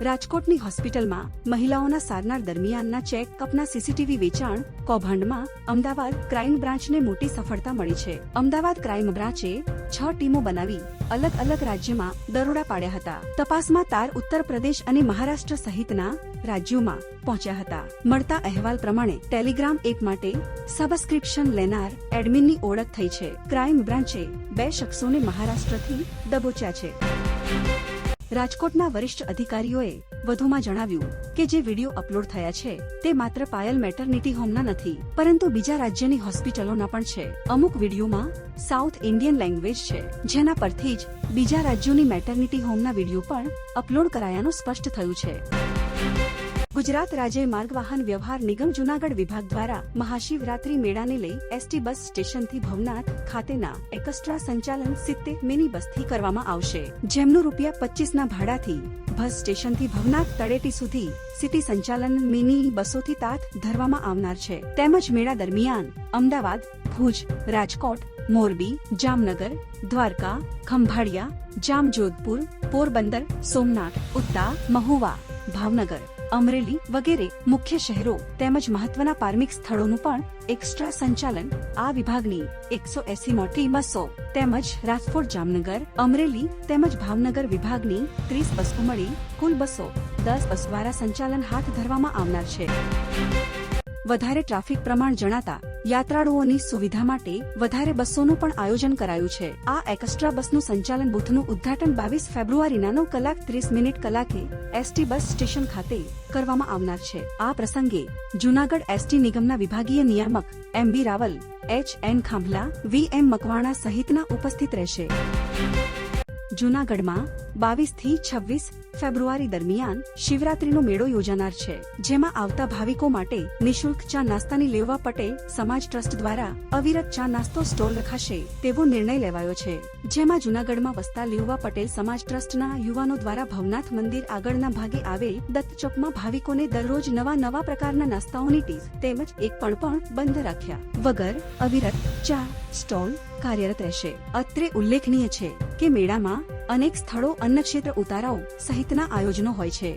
રાજકોટની હોસ્પિટલમાં મહિલાઓના સારવાર દરમિયાનના ચેકઅપના સીસીટીવી વેચાણ, કૌભાંડમાં અમદાવાદ ક્રાઇમ બ્રાન્ચને મોટી સફળતા મળી છે. અમદાવાદ ક્રાઇમ બ્રાન્ચે છ ટીમો બનાવી અલગ અલગ રાજ્યમાં દરોડા પાડ્યા હતા. તપાસમાં તાર ઉત્તર પ્રદેશ અને મહારાષ્ટ્ર સહિતના રાજ્યોમાં પહોંચ્યા હતા. મળતા અહેવાલ પ્રમાણે ટેલિગ્રામ એપ માટે સબસ્ક્રિપ્શન લેનાર એડમિનની ઓળખ થઈ છે. ક્રાઇમ બ્રાન્ચે બે શખ્સોને મહારાષ્ટ્રથી દબોચ્યા છે. રાજકોટના વરિષ્ઠ અધિકારીઓએ વધુમાં જણાવ્યું કે જે વીડિયો અપલોડ થયા છે, તે માત્ર પાયલ મેટર્નિટી હોમના નથી, પરંતુ બીજા રાજ્યની હોસ્પિટલોના પણ છે. અમુક વિડીયોમાં સાઉથ ઇન્ડિયન લેંગ્વેજ છે, જેના પરથી જ બીજા રાજ્યોની મેટર્નિટી હોમના વીડિયો પણ અપલોડ કરાયાનું સ્પષ્ટ થયું છે. ગુજરાત રાજ્ય માર્ગ વાહન વ્યવહાર નિગમ જુનાગઢ વિભાગ દ્વારા મહાશિવરાત્રી મેળાને લઈ એસટી બસ સ્ટેશનથી ભવનાથ ખાતેના એકસ્ટ્રા સંચાલન સિત્તેર મિની બસથી કરવામાં આવશે. જેમનું રૂપિયા પચીસના ભાડાથી બસ સ્ટેશનથી ભવનાથ તળેટી સુધી સિટી સંચાલન મિની બસોથી તાત ધરવામાં આવનાર છે. તેમજ મેળા દરમિયાન અમદાવાદ, ભુજ, રાજકોટ, મોરબી, જામનગર, દ્વારકા, ખંભાળિયા, જામજોધપુર, પોરબંદર, સોમનાથ, ઉત્તા, મહુવા, ભાવનગર અમરેલી વગેરે મુખ્ય શહેરો તેમજ મહત્વના પાર્મિક સ્થળોનું પણ એક્સ્ટ્રા સંચાલન આ વિભાગની એકસો એસી મોટી બસો તેમજ રાજકોટ જામનગર, અમરેલી તેમજ ભાવનગર વિભાગની ત્રીસ બસો મળી કુલ બસો દસ બસ દ્વારા સંચાલન હાથ ધરવામાં આવનાર છે. વધારે ટ્રાફિક પ્રમાણ જણાતા યાત્રાળુઓની સુવિધા માટે વધારે બસોનું પણ આયોજન કરાયું છે. આ એક્સ્ટ્રા બસનું સંચાલન બુથનું ઉદ્ઘાટન બાવીસ ફેબ્રુઆરીના નવ કલાક ત્રીસ મિનિટ કલાકે એસટી બસ સ્ટેશન ખાતે કરવામાં આવનાર છે. આ પ્રસંગે જુનાગઢ એસટી નિગમના વિભાગીય નિયામક M B Rawal, H N Khambhala, V M Makwana સહિતના ઉપસ્થિત રહેશે. જુનાગઢમાં બાવીસથી છવ્વીસ ફેબ્રુઆરી દરમિયાન શિવરાત્રીનો મેળો યોજાનાર છે, જેમાં આવતા ભાવિકો માટે નિશુલ્ક ચા નાસ્તાની લેવા પટેલ સમાજ ટ્રસ્ટ દ્વારા અવિરત ચા નાસ્તો સ્ટોલ રખાશે તેવો નિર્ણય લેવાયો છે, જેમાં જુનાગઢમાં વસતા લેવા પટેલ સમાજ ટ્રસ્ટના યુવાનો દ્વારા ભવનાથ મંદિર આગળના ભાગે આવેલ દત્તચોકમાં ભાવિકોને દરરોજ નવા નવા પ્રકારના નાસ્તાઓની ટીપ તેમજ એક પણ પણ બંધ રાખ્યા, વગર અવિરત ચા સ્ટોલ કાર્યરત રહેશે. અત્રે ઉલ્લેખનીય છે કે મેળામાં અનેક સ્થળો અન્નક્ષેત્ર ઉતારાઓ સહિતના આયોજનો હોય છે.